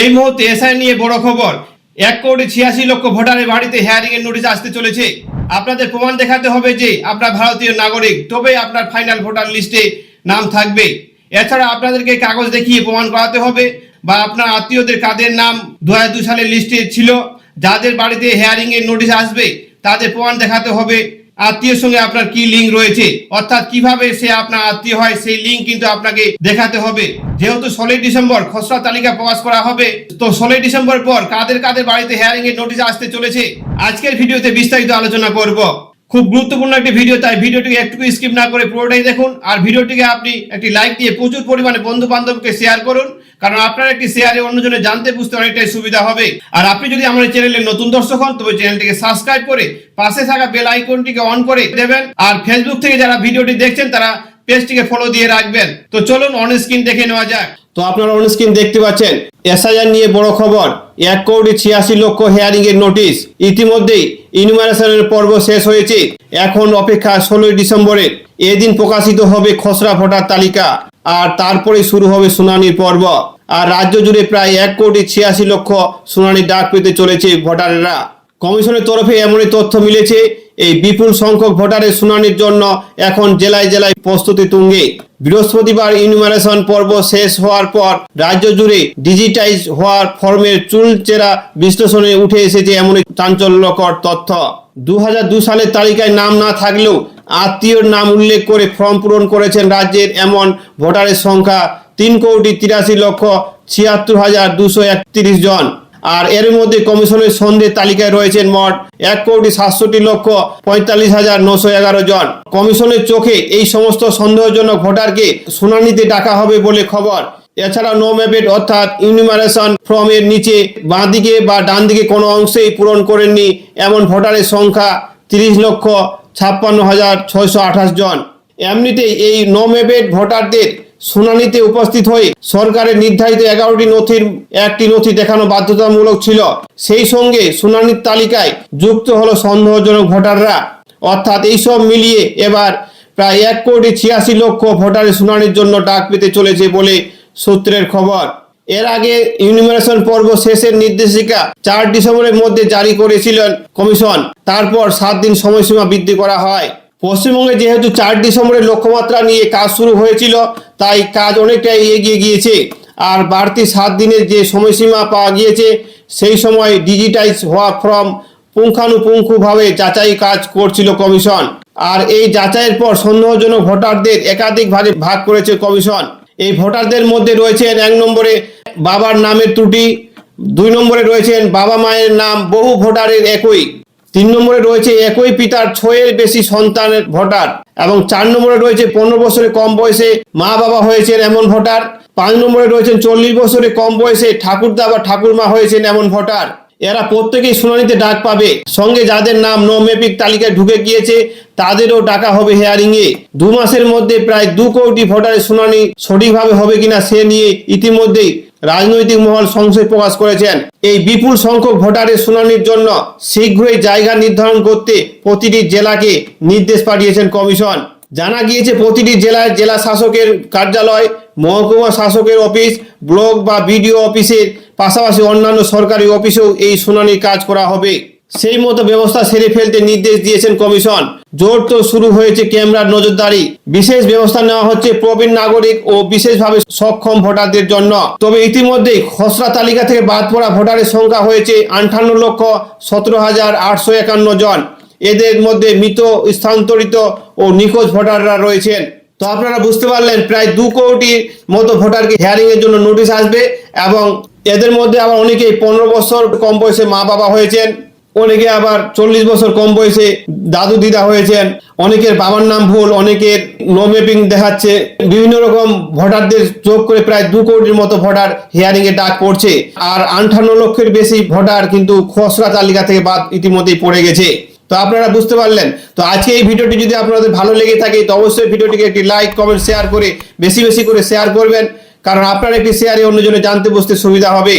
এই মুহূর্তে এসআই নিয়ে বড় খবর। এক কোটি ছিয়াশি লক্ষ ভোটারের বাড়িতে হেয়ারিং এর নোটিশ আসতে চলেছে। আপনাদের প্রমাণ দেখাতে হবে যে আপনার ভারতীয় নাগরিক, তবে আপনার ফাইনাল ভোটার লিস্টে নাম থাকবে। এছাড়া আপনাদেরকে কাগজ দেখিয়ে প্রমাণ করাতে হবে বা আপনার আত্মীয়দের কাদের নাম দু সালের লিস্টে ছিল, যাদের বাড়িতে হেয়ারিং এর নোটিশ আসবে, তাদের প্রমাণ দেখাতে হবে। আত্মীয়ের সঙ্গে আপনার কি লিঙ্ক রয়েছে? অর্থাৎ কীভাবে সে আপনার আত্মীয় হয়, সেই লিঙ্ক কিন্তু আপনাকে দেখাতে হবে। যেহেতু ষোলোই ডিসেম্বর খসড়া তালিকা প্রকাশ করা হবে, তো ষোলোই ডিসেম্বর পর কাদের কাদের বাড়িতে হেয়ারিং এর নোটিশ আসতে চলেছে, আজকের ভিডিওতে বিস্তারিত আলোচনা করব। খুব গুরুত্বপূর্ণ একটি ভিডিও তাই ভিডিওটিকে একটু স্কিপ না করে পুরোটাই দেখুন। আর ভিডিওটিকে আপনি একটি লাইক দিয়ে প্রচুর পরিমাণে বন্ধু বান্ধবকে শেয়ার করুন। কারণ আপনার একটি শেয়ারে অন্যজনে জানতে বুঝতে অনেকটাই সুবিধা হবে। আর আপনি যদি আমাদের চ্যানেলে নতুন দর্শক হন, তবে চ্যানেলটিকে সাবস্ক্রাইব করে পাশে থাকা বেল আইকনটিকে অন করে দেবেন। আর ফেসবুক থেকে যারা ভিডিওটি দেখছেন, তারা পেজটিকে ফলো দিয়ে রাখবেন। তো চলুন অন স্ক্রিন দেখে নেওয়া যাক। তো আপনারা অন স্ক্রিন দেখতে পাচ্ছেন এসআইআর নিয়ে বড় খবর। এক কোটি ছিয়াশি লক্ষ হেয়ারিং এর নোটিশ ইতিমধ্যেই ইনুমারেশনের পর্ব শেষ হয়েছে। এখন অপেক্ষা ষোলোই ডিসেম্বরের। এদিন প্রকাশিত হবে খসড়া ভোটার তালিকা। আর তারপরে শুরু হবে শুনানির পর্ব। আর রাজ্য জুড়ে প্রায় এক কোটি ছিয়াশি লক্ষ শুনানির ডাক পেতে চলেছে ভোটাররা। কমিশনের তরফে এমনই তথ্য মিলেছে, এই বিপুল সংখ্যক ভোটারের শুনানির জন্য এখন জেলায় জেলায় প্রস্তুতি তুঙ্গে। বৃহস্পতিবার ইনুমারেশন পর্ব শেষ হওয়ার পর রাজ্য জুড়ে ডিজিটাইজ হওয়ার ফর্মের চুলচেরা বিশ্লেষণে উঠে এসেছে এমনই চাঞ্চল্যকর তথ্য। দু দু সালের তালিকায় নাম না থাকলেও আত্মীয়র নাম উল্লেখ করে ফর্ম পূরণ করেছেন রাজ্যের এমন ভোটারের সংখ্যা তিন কোটি তিরাশি লক্ষ ছিয়াত্তর হাজার দুশো একত্রিশ জন। আর এর মধ্যে কমিশনের সন্ধ্যে তালিকায় রয়েছেন মোট এক কোটি সাতষট্টি লক্ষ পঁয়তাল্লিশ হাজার নশো এগারো জন। কমিশনের চোখে এই সমস্ত সন্দেহজনক ভোটারকে শুনানিতে ডাকা হবে বলে খবর। এছাড়া নো ম্যাপেড অর্থাৎ ইউনিমারেশন ফর্মের নিচে বাঁ দিকে বা ডান দিকে কোনো অংশেই পূরণ করেননি এমন ভোটারের সংখ্যা তিরিশ লক্ষ ছাপ্পান্ন হাজার ছয়শো আঠাশ জন। এমনিতেই এই নো ম্যাপেড ভোটারদের শুনানিতে উপস্থিত হয়ে সরকারের নির্ধারিত এগারোটি নথির একটি নথি দেখানো বাধ্যতামূলক ছিল। সেই সঙ্গে শুনানির তালিকায় যুক্ত হলো সন্দেহজনক ভোটাররা। অর্থাৎ এইসব মিলিয়ে এবার প্রায় এক কোটি ছিয়াশি লক্ষ ভোটারের শুনানির জন্য ডাক পেতে চলেছে বলে সূত্রের খবর। এর আগে ইউনিমারেশন পর্ব শেষের নির্দেশিকা চার ডিসেম্বরের মধ্যে জারি করেছিলেন কমিশন। তারপর সাত দিন সময়সীমা বৃদ্ধি করা হয়। পশ্চিমবঙ্গে যেহেতু চার ডিসেম্বরের লক্ষ্যমাত্রা নিয়ে কাজ শুরু হয়েছিল, তাই কাজ অনেকটাই এগিয়ে গিয়েছে। আর বাড়তি সাত দিনের যে সময়সীমা পাওয়া গিয়েছে, সেই সময় ডিজিটাইজ হওয়া ফর্ম পুঙ্খানুপুঙ্খভাবে যাচাই কাজ করছিল কমিশন। আর এই যাচাইয়ের পর সন্দেহজনক ভোটারদের একাধিকভাবে ভাগ করেছে কমিশন। এই ভোটারদের মধ্যে রয়েছেন এক নম্বরে বাবার নামের ত্রুটি, দুই নম্বরে রয়েছেন বাবা মায়ের নাম, বহু ভোটারের একই। তিন নম্বরে রয়েছে একই পিতার ছয়ের বেশি সন্তানের ভোটার এবং চার নম্বরে রয়েছে পনেরো বছরের কম বয়সে মা বাবা হয়েছেন এমন ভোটার। পাঁচ নম্বরে রয়েছেন চল্লিশ বছরের কম বয়সে ঠাকুরদা বা ঠাকুরমা হয়েছেন এমন ভোটার। এরা প্রত্যেকেই শুনানিতে ডাক পাবে। সঙ্গে যাদের নাম নো মেপিক তালিকায় ঢুকে গিয়েছে, তাদেরও ডাকা হবে হেয়ারিং এ দু মাসের মধ্যে প্রায় দু কোটি ভোটারের শুনানি সঠিকভাবে হবে কিনা সে নিয়ে ইতিমধ্যেই রাজনৈতিক মহল সংশয় প্রকাশ করেছেন। এই বিপুল সংখ্যক ভোটারের শুনানির জন্য শীঘ্রই জায়গা নির্ধারণ করতে প্রতিটি জেলাকে নির্দেশ পাঠিয়েছেন কমিশন। জানা গিয়েছে, প্রতিটি জেলায় জেলা শাসকের কার্যালয়, মহকুমা শাসকের অফিস, ব্লক বা বিডিও অফিসের পাশাপাশি অন্যান্য সরকারি অফিসেও এই শুনানির কাজ করা হবে। সেই মতো ব্যবস্থা সেরে ফেলতে নির্দেশ দিয়েছেন কমিশন। জোর তো শুরু হয়েছে ক্যামেরার নজরদারি। বিশেষ ব্যবস্থা নেওয়া হচ্ছে প্রবীণ নাগরিক ও বিশেষভাবে সক্ষম ভোটারদের জন্য। তবে ইতিমধ্যেই খসড়া তালিকা থেকে বাদ পড়া ভোটারের সংখ্যা হয়েছে আটান্ন লক্ষ সতেরো হাজার আটশো একান্ন জন। এদের মধ্যে মৃত, স্থানান্তরিত ও নিখোঁজ ভোটাররা রয়েছেন। তো আপনারা বুঝতে পারলেন, প্রায় দু কোটির মতো ভোটারকে হিয়ারিং এর জন্য নোটিশ আসবে এবং এদের মধ্যে আবার অনেকেই পনেরো বছর কম বয়সে মা বাবা হয়েছেন। অনেকে আবার চল্লিশ বছর কম বয়সে দাদু দিদা হয়েছেন, অনেকের বাবার নাম ভুল, অনেকের নো ম্যাপিং দেখাচ্ছে, বিভিন্ন রকম ভোটারদের যোগ করে প্রায় দু কোটির মতো ভোটার হিয়ারিং এ ডাক পড়ছে। আর আটান্ন লক্ষের বেশি ভোটার কিন্তু খসড়া তালিকা থেকে বাদ ইতিমধ্যেই পড়ে গেছে। তো আপনারা বুঝতে পারলেন। তো আজকে এই ভিডিওটি যদি আপনাদের ভালো লেগে থাকে, তো অবশ্যই ভিডিওটিকে একটি লাইক কমেন্ট শেয়ার করে বেশি বেশি করে শেয়ার করবেন। কারণ আপনার একটি শেয়ারে অন্যজনে জানতে বুঝতে সুবিধা হবে।